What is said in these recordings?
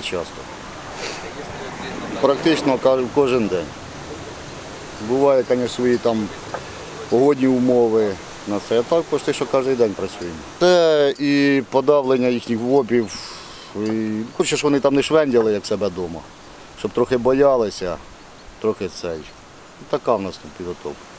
часто. Практично кожен день. Буває, звісно, свої там погодні умови на це. А так почти що кожен день працюємо. Це і подавлення їхніх вопів. Хочу, щоб вони там не швендяли, як себе вдома. Щоб трохи боялися, трохи цей. Така в нас тут підготовка.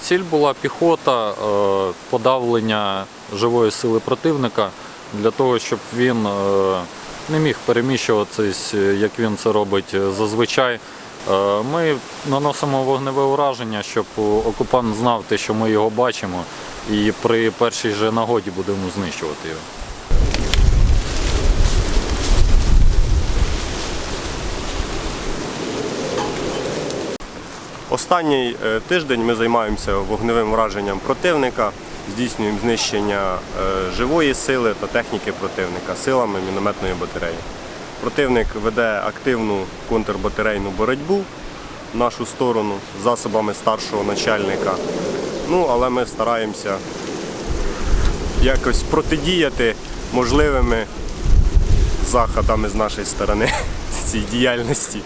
Ціль була піхота, е, подавлення живої сили противника для того, щоб він е, не міг переміщуватись, е, як він це робить зазвичай. Ми наносимо вогневе ураження, щоб окупант знав те, що ми його бачимо, і при першій же нагоді будемо знищувати його. Останній е, тиждень ми займаємося вогневим враженням противника, здійснюємо знищення е, живої сили та техніки противника силами мінометної батареї. Противник веде активну контрбатарейну боротьбу в нашу сторону засобами старшого начальника. Ну, але ми стараємося якось протидіяти можливими заходами з нашої сторони цій діяльності.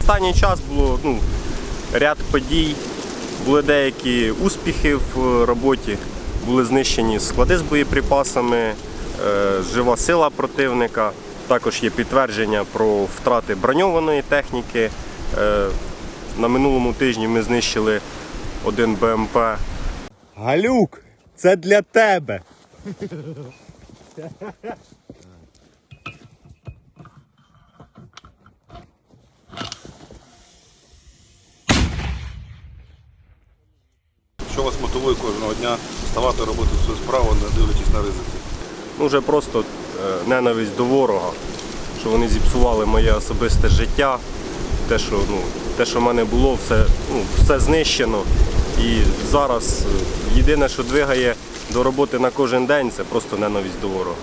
Останній час було ну, ряд подій, були деякі успіхи в роботі, були знищені склади з боєприпасами, е, жива сила противника. Також є підтвердження про втрати броньованої техніки. Е, На минулому тижні ми знищили один БМП. Галюк, це для тебе. Що вас мотивує кожного дня вставати, робити свою справу, не дивлячись на ризики? Ну, вже просто е, ненависть до ворога, що вони зіпсували моє особисте життя. Те, що, ну, те, що в мене було, все, ну, все знищено. І зараз е, єдине, що двигає до роботи на кожен день, це просто ненависть до ворога.